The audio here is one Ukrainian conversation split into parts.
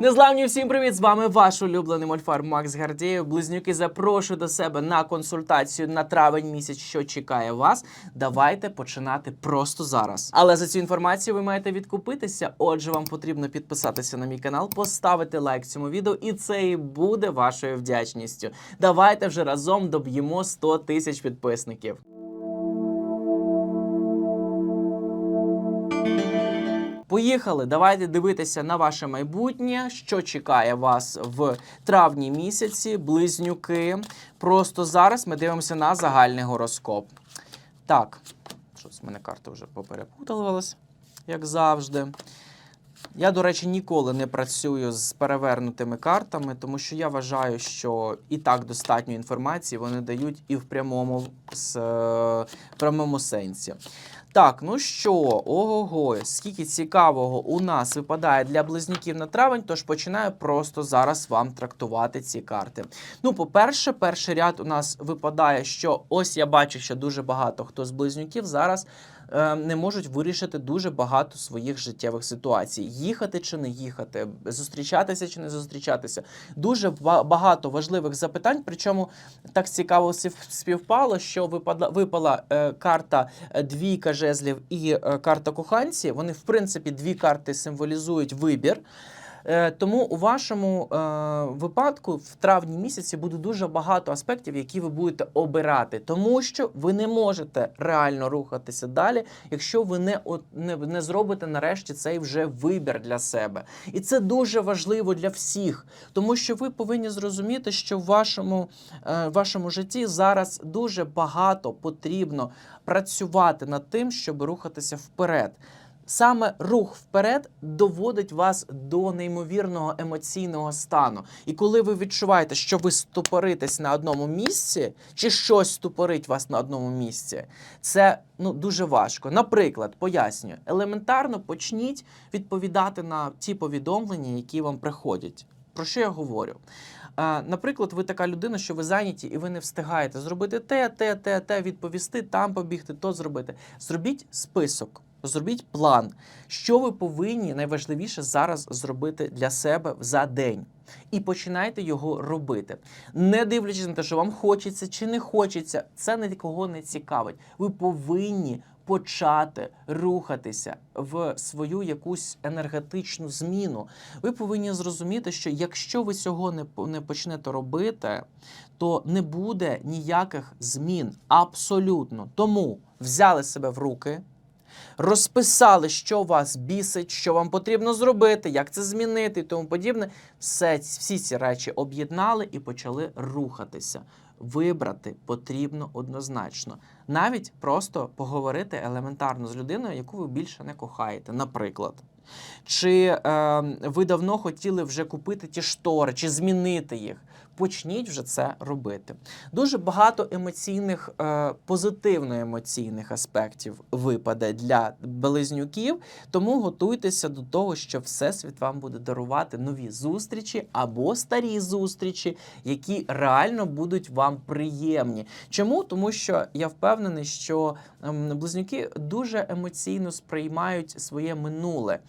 Незламні всім привіт! З вами ваш улюблений мольфар Макс Гардєєв. Близнюки запрошую до себе на консультацію на травень місяць, що чекає вас. Давайте починати просто зараз. Але за цю інформацію ви маєте відкупитися. Отже, вам потрібно підписатися на мій канал, поставити лайк цьому відео, і це і буде вашою вдячністю. Давайте вже разом доб'ємо 100 тисяч підписників. Поїхали, давайте дивитися на ваше майбутнє, що чекає вас в травні місяці, близнюки. Просто зараз ми дивимося на загальний гороскоп. Так, щось в мене карта вже поперепуталась, як завжди. Я, до речі, ніколи не працюю з перевернутими картами, тому що я вважаю, що і так достатньо інформації вони дають і в прямому, е, в прямому сенсі. Так, ну що, ого, скільки цікавого у нас випадає для близнюків на травень, тож починаю просто зараз вам трактувати ці карти. Ну, по-перше, перший ряд у нас випадає, що ось я бачу, що дуже багато хто з близнюків зараз не можуть вирішити дуже багато своїх життєвих ситуацій: їхати чи не їхати, зустрічатися чи не зустрічатися. Дуже ба- багато важливих запитань. Причому так цікаво співпало, що випадла випала е, карта е, двійка жезлів і е, карта коханці. Вони, в принципі, дві карти символізують вибір. Е, Тому у вашому е, випадку в травні місяці буде дуже багато аспектів, які ви будете обирати, тому що ви не можете реально рухатися далі, якщо ви не, не, не зробите нарешті цей вже вибір для себе. І це дуже важливо для всіх, тому що ви повинні зрозуміти, що в вашому, е, вашому житті зараз дуже багато потрібно працювати над тим, щоб рухатися вперед. Саме рух вперед доводить вас до неймовірного емоційного стану. І коли ви відчуваєте, що ви ступоритесь на одному місці, чи щось ступорить вас на одному місці, це ну дуже важко. Наприклад, пояснюю, елементарно почніть відповідати на ті повідомлення, які вам приходять. Про що я говорю? Наприклад, ви така людина, що ви зайняті і ви не встигаєте зробити те, те, те, те, відповісти, там побігти, то зробити. Зробіть список, зробіть план, що ви повинні найважливіше зараз зробити для себе за день. І починайте його робити. Не дивлячись на те, що вам хочеться чи не хочеться, це нікого не цікавить. Ви повинні почати рухатися в свою якусь енергетичну зміну. Ви повинні зрозуміти, що якщо ви цього не, не почнете робити, то не буде ніяких змін. Абсолютно. Тому взяли себе в руки. Розписали, що вас бісить, що вам потрібно зробити, як це змінити і тому подібне. Все, всі ці речі об'єднали і почали рухатися. Вибрати потрібно однозначно. Навіть просто поговорити елементарно з людиною, яку ви більше не кохаєте, наприклад. Чи е, ви давно хотіли вже купити ті штори, чи змінити їх? Почніть вже це робити. Дуже багато емоційних, е, позитивно емоційних аспектів випаде для близнюків, тому готуйтеся до того, що Всесвіт вам буде дарувати нові зустрічі або старі зустрічі, які реально будуть вам приємні. Чому? Тому що я впевнений, що ем, близнюки дуже емоційно сприймають своє минуле.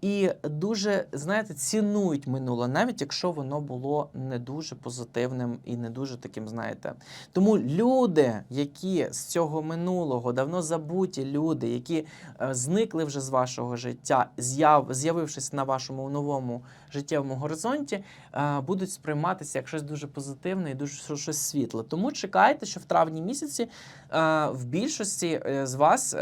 І дуже, знаєте, цінують минуле, навіть якщо воно було не дуже позитивним і не дуже таким, знаєте. Тому люди, які з цього минулого, давно забуті люди, які е, зникли вже з вашого життя, з'яв, з'явившись на вашому новому життєвому горизонті, е, будуть сприйматися як щось дуже позитивне і дуже щось світле. Тому чекайте, що в травні місяці е, в більшості з вас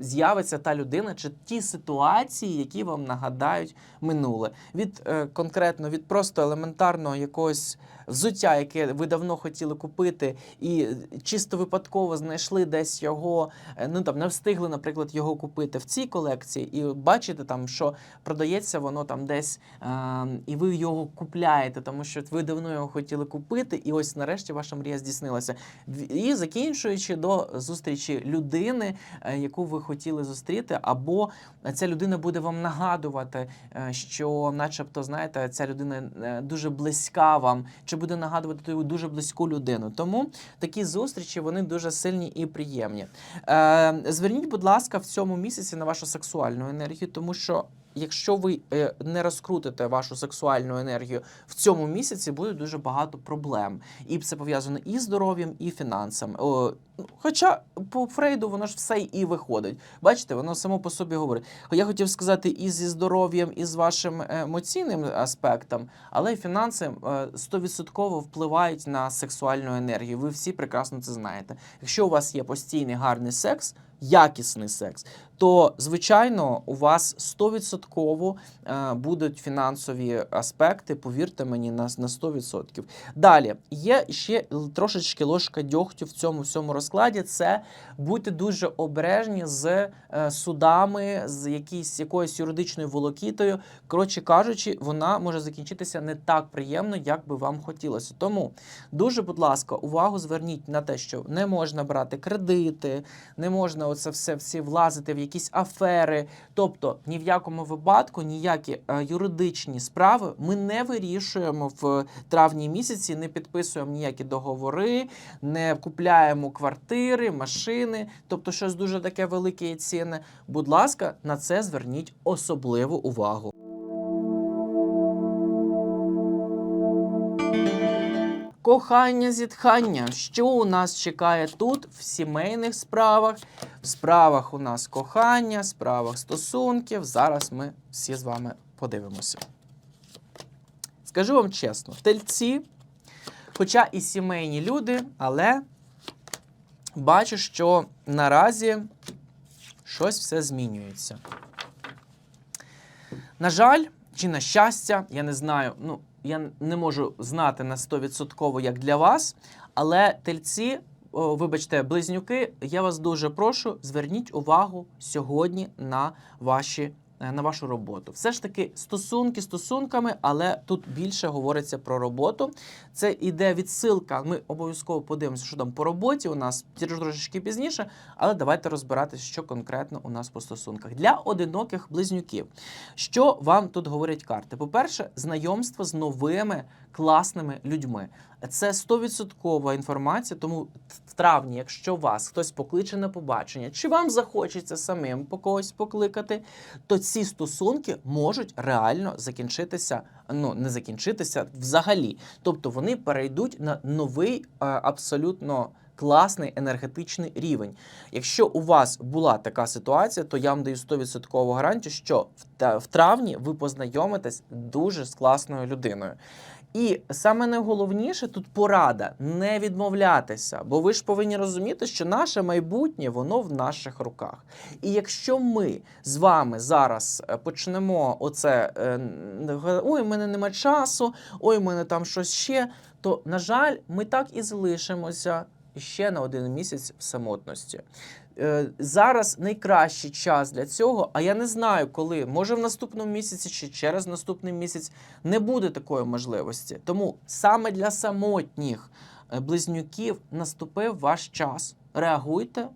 з'явиться та людина чи ті ситуації, які вам нагадають минуле. Від е, конкретно від просто елементарного якогось взуття, яке ви давно хотіли купити, і чисто випадково знайшли десь його, е, ну там не встигли, наприклад, його купити в цій колекції, і бачите там, що продається воно там десь, е, і ви його купляєте, тому що ви давно його хотіли купити, і ось нарешті ваша мрія здійснилася. І закінчуючи до зустрічі людини, е, яку ви хотіли зустріти, або ця людина буде вам нагадувати, е, що, начебто, знаєте, ця людина е, дуже близька вам, чи буде нагадувати твою дуже близьку людину. Тому такі зустрічі вони дуже сильні і приємні. Е, Зверніть, будь ласка, в цьому місяці на вашу сексуальну енергію, тому що якщо ви е, не розкрутите вашу сексуальну енергію в цьому місяці, буде дуже багато проблем. І це пов'язано і здоров'ям, і фінансами. Ну, хоча по Фрейду воно ж все і виходить. Бачите, воно само по собі говорить. Я хотів сказати і зі здоров'ям, і з вашим емоційним аспектом, але фінанси е, стовідсотково впливають на сексуальну енергію. Ви всі прекрасно це знаєте. Якщо у вас є постійний гарний секс, якісний секс, то звичайно у вас стовідсотково е, будуть фінансові аспекти, повірте мені, на, на 100%. Далі є ще трошечки ложка дьогтю в цьому всьому розкладі. Це будьте дуже обережні з е, судами, з якісь якоюсь юридичною волокітою. Коротше кажучи, вона може закінчитися не так приємно, як би вам хотілося. Тому дуже, будь ласка, увагу зверніть на те, що не можна брати кредити, не можна оце все всі влазити в якісь афери. Тобто, ні в якому випадку ніякі е, юридичні справи ми не вирішуємо в травні місяці, не підписуємо ніякі договори, не купляємо квартири, машини, тобто щось дуже таке велике і цінне. Будь ласка, на це зверніть особливу увагу. Кохання, зітхання. Що у нас чекає тут в сімейних справах? В справах у нас кохання, в справах стосунків. Зараз ми всі з вами подивимося. Скажу вам чесно, тельці, хоча і сімейні люди, але бачу, що наразі щось все змінюється. На жаль, чи на щастя, я не знаю, ну, я не можу знати на 100% як для вас, але тельці, о, вибачте, близнюки, я вас дуже прошу, зверніть увагу сьогодні на ваші. Е, На вашу роботу. Все ж таки стосунки стосунками, але тут більше говориться про роботу. Це іде відсилка. Ми обов'язково подивимося, що там по роботі у нас трошечки пізніше, але давайте розбиратися, що конкретно у нас по стосунках. Для одиноких близнюків. Що вам тут говорять карти? По-перше, знайомство з новими класними людьми. Це 100% інформація, тому в травні, якщо вас хтось покличе на побачення, чи вам захочеться самим по когось покликати, то ці стосунки можуть реально закінчитися, ну не закінчитися взагалі. Тобто вони перейдуть на новий е, абсолютно класний енергетичний рівень. Якщо у вас була така ситуація, то я вам даю 100% гарантію, що в травні ви познайомитесь дуже з класною людиною. І саме найголовніше тут порада не відмовлятися, бо ви ж повинні розуміти, що наше майбутнє воно в наших руках. І якщо ми з вами зараз е, почнемо оце е, ой, в мене нема часу, ой, в мене там щось ще, то на жаль, ми так і залишимося ще на один місяць в самотності. Е, Зараз найкращий час для цього, а я не знаю коли. Може в наступному місяці чи через наступний місяць не буде такої можливості. Тому саме для самотніх е, близнюків наступив ваш час. Реагуйте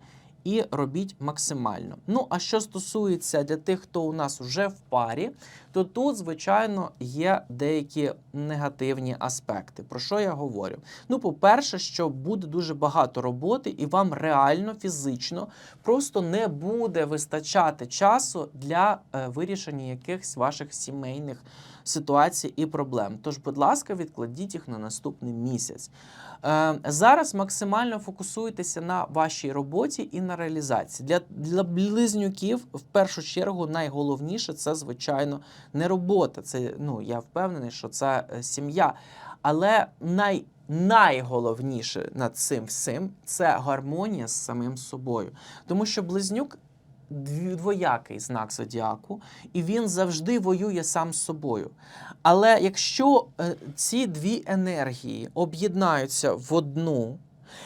і робіть максимально. Ну а що стосується для тих, хто у нас вже в парі, то тут, звичайно, є деякі негативні аспекти. Про що я говорю? Ну, по-перше, що буде дуже багато роботи, і вам реально фізично просто не буде вистачати часу для е, вирішення якихось ваших сімейних ситуацій і проблем. Тож, будь ласка, відкладіть їх на наступний місяць. Е, зараз максимально фокусуйтеся на вашій роботі і на реалізації. Для, для близнюків, в першу чергу, найголовніше це, звичайно, не робота. Це ну я впевнений, що це е, сім'я. Але най, найголовніше над цим всім це гармонія з самим собою. Тому що близнюк двоякий знак зодіаку, і він завжди воює сам з собою. Але якщо е, ці дві енергії об'єднаються в одну,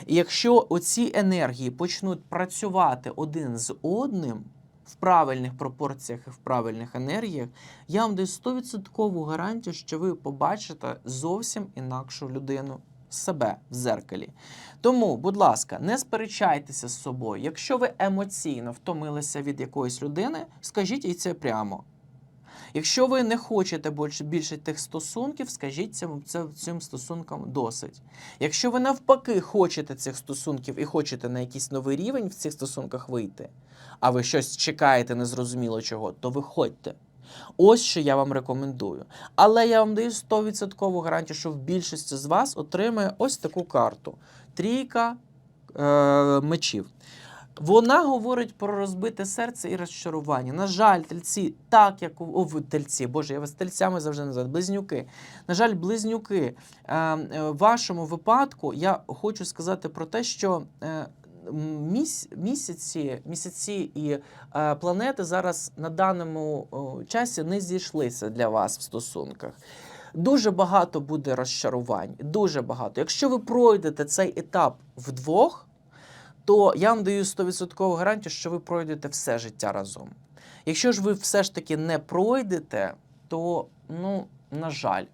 і якщо оці енергії почнуть працювати один з одним в правильних пропорціях і в правильних енергіях, я вам даю 100% гарантію, що ви побачите зовсім інакшу людину себе в зеркалі. Тому, будь ласка, не сперечайтеся з собою. Якщо ви емоційно втомилися від якоїсь людини, скажіть їй це прямо. Якщо ви не хочете більше, більше тих стосунків, скажіть цим, цим стосункам досить. Якщо ви навпаки хочете цих стосунків і хочете на якийсь новий рівень в цих стосунках вийти, а ви щось чекаєте незрозуміло чого, то виходьте. Ось що я вам рекомендую. Але я вам даю 100% гарантію, що в більшості з вас отримає ось таку карту: трійка е, мечів. Вона говорить про розбите серце і розчарування. На жаль, тельці, так як у тельці, боже, я вас тельцями завжди називаю, близнюки. На жаль, близнюки. Е, е, в вашому випадку я хочу сказати про те, що е, місяці, місяці і е, планети зараз на даному часі не зійшлися для вас в стосунках. Дуже багато буде розчарувань, дуже багато. Якщо ви пройдете цей етап вдвох, то я вам даю 100% гарантію, що ви пройдете все життя разом. Якщо ж ви все ж таки не пройдете, то ну, на жаль.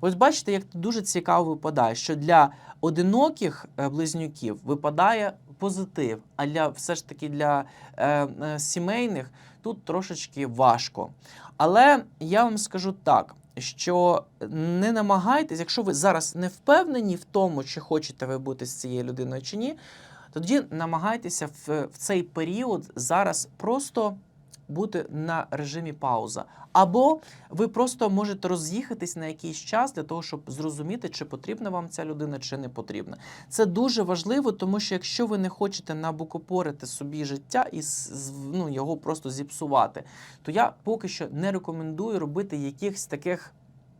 Ось бачите, як дуже цікаво випадає, що для одиноких е, близнюків випадає позитив, а для все ж таки для е, е, сімейних тут трошечки важко. Але я вам скажу так. Що не намагайтесь, якщо ви зараз не впевнені в тому, чи хочете ви бути з цією людиною чи ні, тоді намагайтеся в, в цей період зараз просто бути на режимі пауза. Або ви просто можете роз'їхатись на якийсь час для того, щоб зрозуміти, чи потрібна вам ця людина, чи не потрібна. Це дуже важливо, тому що якщо ви не хочете набукопорити собі життя і ну, його просто зіпсувати, то я поки що не рекомендую робити якихось таких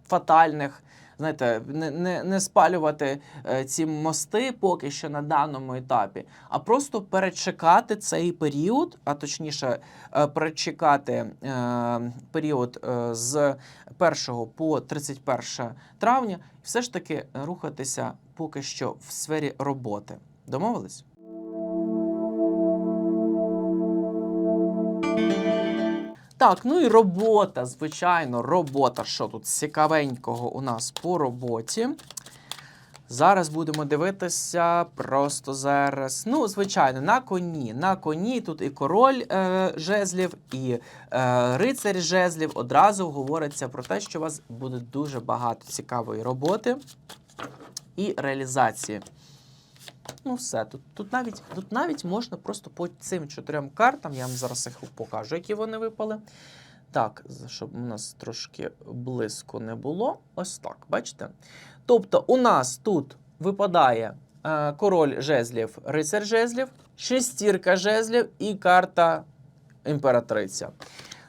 фатальних. Знаєте, не, не, не спалювати е, ці мости поки що на даному етапі, а просто перечекати цей період, а точніше, е, перечекати е, період з 1 по 31 травня, і все ж таки рухатися поки що в сфері роботи. Домовились? Так, ну і робота, звичайно, робота. Що тут цікавенького у нас по роботі? Зараз будемо дивитися просто зараз. Ну, звичайно, на коні. На коні тут і король е, жезлів, і е, рицарь жезлів. Одразу говориться про те, що у вас буде дуже багато цікавої роботи і реалізації. Ну, все. Тут, тут, навіть, тут навіть можна просто по цим чотирьом картам, я вам зараз їх покажу, які вони випали. Так, щоб у нас трошки близько не було. Ось так, бачите? Тобто, у нас тут випадає е, король жезлів, рицар жезлів, шестірка жезлів і карта імператриця.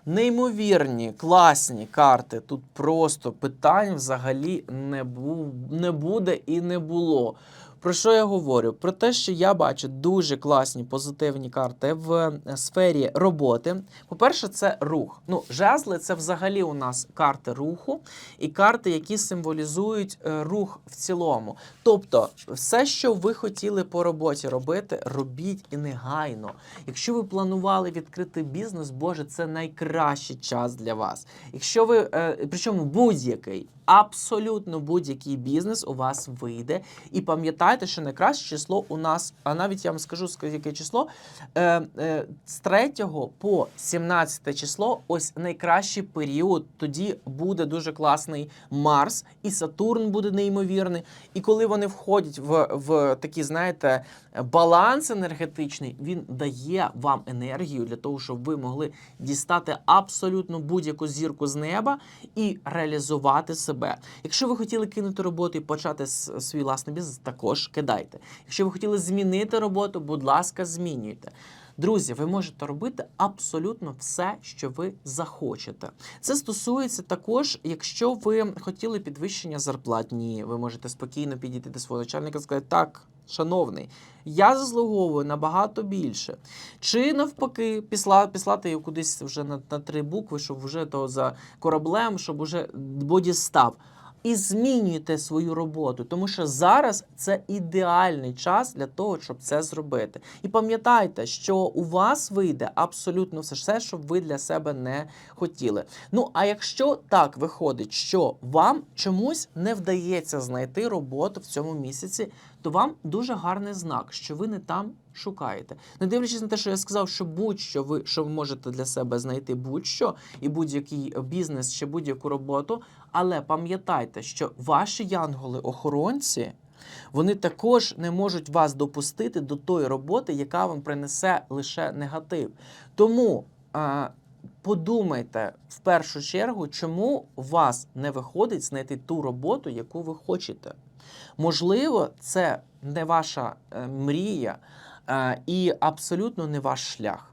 Неймовірні, класні карти. Тут просто питань взагалі не, бу- не буде і не було. Про що я говорю? Про те, що я бачу дуже класні позитивні карти в е, сфері роботи. По-перше, це рух. Ну, жезли це взагалі у нас карти руху і карти, які символізують е, рух в цілому. Тобто, все, що ви хотіли по роботі робити, робіть і негайно. Якщо ви планували відкрити бізнес, боже, це найкращий час для вас. Якщо ви, е, причому будь-який. Абсолютно будь-який бізнес у вас вийде. І пам'ятайте, що найкраще число у нас, а навіть я вам скажу, ск- яке число, е, е, з 3 по 17 число, ось найкращий період. Тоді буде дуже класний Марс, і Сатурн буде неймовірний. І коли вони входять в, в такі, знаєте, баланс енергетичний, він дає вам енергію для того, щоб ви могли дістати абсолютно будь-яку зірку з неба і реалізувати себе. Якщо ви хотіли кинути роботу і почати свій власний бізнес, також кидайте. Якщо ви хотіли змінити роботу, будь ласка, змінюйте. Друзі, ви можете робити абсолютно все, що ви захочете. Це стосується також, якщо ви хотіли підвищення зарплатні, ви можете спокійно підійти до свого начальника і сказати, так, шановний, я заслуговую набагато більше. Чи навпаки, післа, післати його кудись вже на, на три букви, щоб вже то за кораблем, щоб уже боді став. І змінюйте свою роботу, тому що зараз це ідеальний час для того, щоб це зробити. І пам'ятайте, що у вас вийде абсолютно все, що ви для себе не хотіли. Ну а якщо так виходить, що вам чомусь не вдається знайти роботу в цьому місяці, то вам дуже гарний знак, що ви не там шукаєте. Не дивлячись на те, що я сказав, що будь-що ви що ви можете для себе знайти будь-що і будь-який бізнес чи будь-яку роботу. Але пам'ятайте, що ваші янголи-охоронці вони також не можуть вас допустити до тої роботи, яка вам принесе лише негатив. Тому. А, подумайте в першу чергу, чому у вас не виходить знайти ту роботу, яку ви хочете. Можливо, це не ваша е, мрія е, і абсолютно не ваш шлях.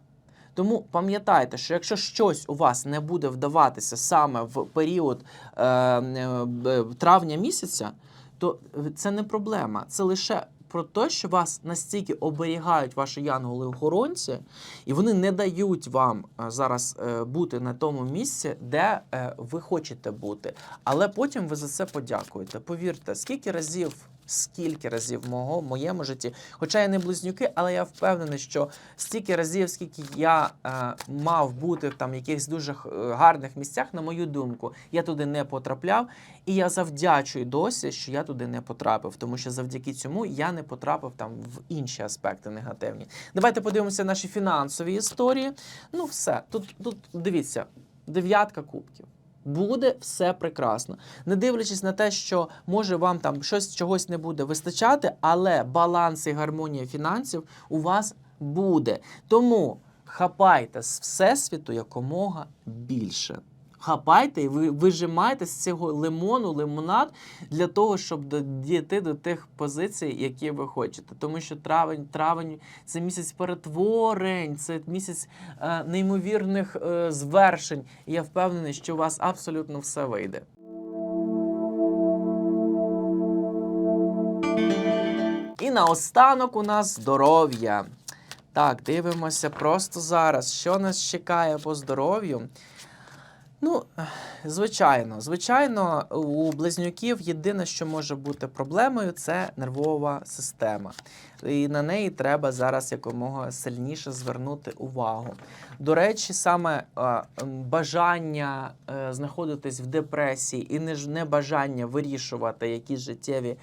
Тому пам'ятайте, що якщо щось у вас не буде вдаватися саме в період е, е, б- травня місяця, то це не проблема. Це лише про те, що вас настільки оберігають ваші янголи-охоронці, і вони не дають вам е, зараз е, бути на тому місці, де е, ви хочете бути. Але потім ви за це подякуєте. Повірте, скільки разів. Скільки разів в мого моєму житті, хоча я не близнюки, але я впевнений, що стільки разів, скільки я е, мав бути в там якихось дуже е, гарних місцях, на мою думку, я туди не потрапляв, і я завдячую досі, що я туди не потрапив, тому що завдяки цьому я не потрапив там в інші аспекти негативні. Давайте подивимося наші фінансові історії. Ну, все тут, тут дивіться, дев'ятка кубків. Буде все прекрасно, не дивлячись на те, що може вам там щось чогось не буде вистачати, але баланс і гармонія фінансів у вас буде. Тому хапайте з всесвіту якомога більше. Хапайте і ви вижимайте з цього лимону лимонад для того, щоб дійти до тих позицій, які ви хочете. Тому що травень, травень це місяць перетворень, це місяць е, неймовірних е, звершень. І я впевнений, що у вас абсолютно все вийде. І наостанок у нас здоров'я. Так, дивимося просто зараз, що нас чекає по здоров'ю. Ну, звичайно, звичайно, у близнюків єдине, що може бути проблемою, це нервова система. І на неї треба зараз якомога сильніше звернути увагу. До речі, саме бажання е, знаходитись в депресії і не ж- небажання вирішувати якісь життєві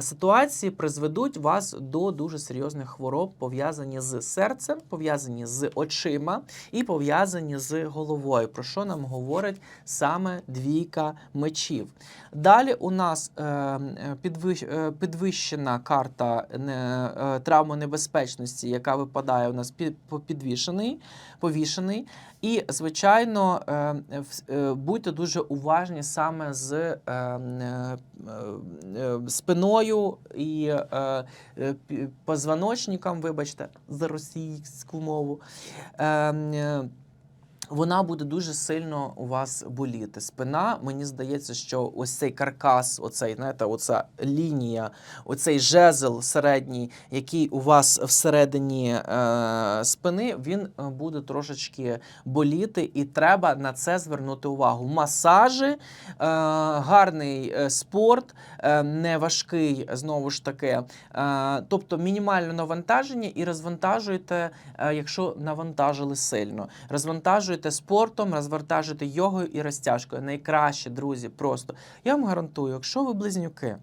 ситуації призведуть вас до дуже серйозних хвороб, пов'язані з серцем, пов'язані з очима і пов'язані з головою. Про що нам говорить саме двійка мечів? Далі у нас е, е, підвищ, е, підвищена карта не, е, травмонебезпечності, яка випадає у нас під, підвішений, повішений. І, звичайно, е, е, будьте дуже уважні саме з е, спиною і позвоночником, вибачте, за російську мову. Вона буде дуже сильно у вас боліти. Спина, мені здається, що ось цей каркас, оцей, знаєте, оця лінія, оцей жезл середній, який у вас всередині е, спини, він е, буде трошечки боліти, і треба на це звернути увагу. Масажі, е, гарний е, спорт, е, не важкий, знову ж таки. Е, тобто мінімальне навантаження і розвантажуйте, е, якщо навантажили сильно. Розвантажуйте спортом, розвантажуйте йогою і розтяжкою. Найкраще, друзі, просто. Я вам гарантую, якщо ви близнюки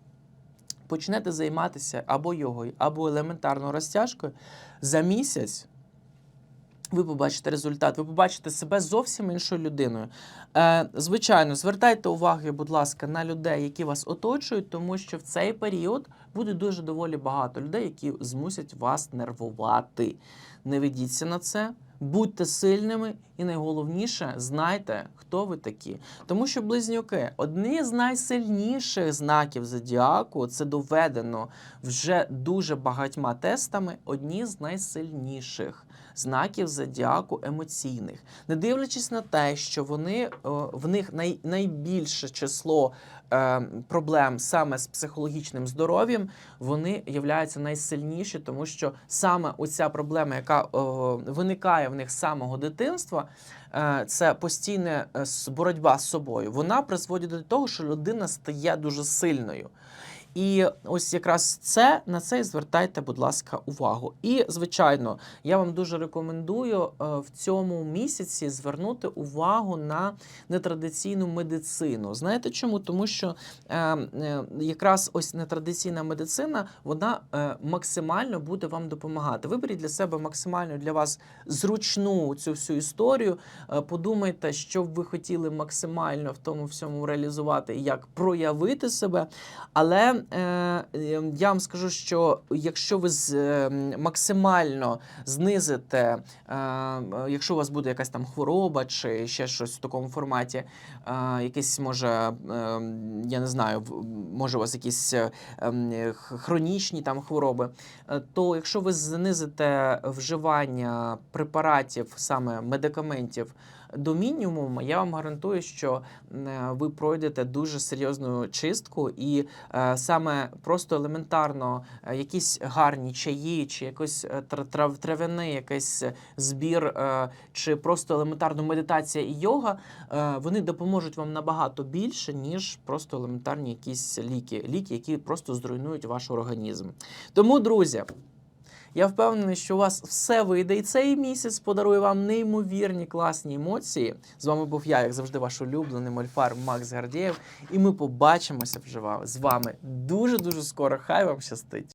почнете займатися або йогою, або елементарною розтяжкою, за місяць ви побачите результат, ви побачите себе зовсім іншою людиною. Е, звичайно, звертайте увагу, будь ласка, на людей, які вас оточують, тому що в цей період буде дуже доволі багато людей, які змусять вас нервувати. Не ведіться на це. Будьте сильними і найголовніше знайте, хто ви такі. Тому що близнюки одні з найсильніших знаків зодіаку, це доведено вже дуже багатьма тестами, одні з найсильніших знаків зодіаку емоційних. Не дивлячись на те, що вони в них най, найбільше число е, проблем саме з психологічним здоров'ям, вони являються найсильніші, тому що саме оця проблема, яка о, виникає в них з самого дитинства, е, це постійна е, боротьба з собою. Вона призводить до того, що людина стає дуже сильною. І ось якраз це на це і звертайте, будь ласка, увагу. І звичайно, я вам дуже рекомендую е, в цьому місяці звернути увагу на нетрадиційну медицину. Знаєте чому? Тому що е, е, якраз ось нетрадиційна медицина вона максимально буде вам допомагати. Виберіть для себе максимально для вас зручну цю всю історію. Подумайте, що б ви хотіли максимально в тому всьому реалізувати як проявити себе. Але я вам скажу, що якщо ви з, е, максимально знизите, е, е, якщо у вас буде якась там хвороба чи ще щось в такому форматі, якесь може, е, я не знаю, може у вас якісь е, ем, хронічні там хвороби, е, то якщо ви знизите вживання препаратів, саме медикаментів до мінімуму, я вам гарантую, що е, ви пройдете дуже серйозну чистку, і саме просто елементарно якісь гарні чаї, чи якось трав, трав'яний якийсь збір, чи просто елементарно медитація і йога, вони допоможуть вам набагато більше, ніж просто елементарні якісь ліки, ліки, які просто зруйнують ваш організм. Тому, друзі. Я впевнений, що у вас все вийде, і цей місяць подарує вам неймовірні класні емоції. З вами був я, як завжди, ваш улюблений мольфар Макс Гардієв. І ми побачимося вже з вами дуже дуже скоро. Хай вам щастить!